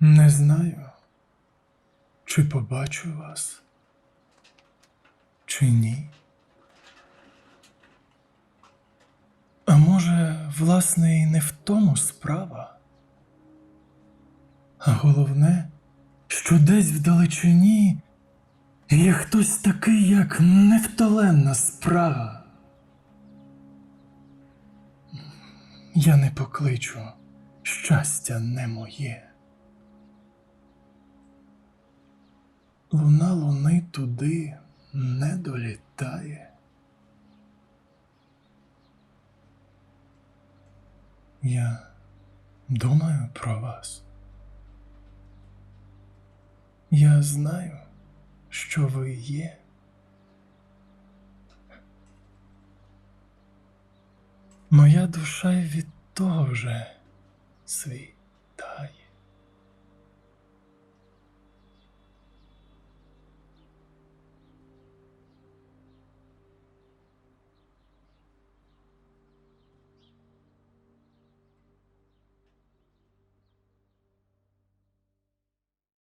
Не знаю, чи побачу вас, чи ні. А може, власне, і не в тому справа. А головне, що десь вдалечині є хтось такий, як невтоленна спрага. Я не покличу, щастя не моє. Луна луни туди не долітає. Я думаю про вас. Я знаю, що ви є. Моя душа й від того вже світає.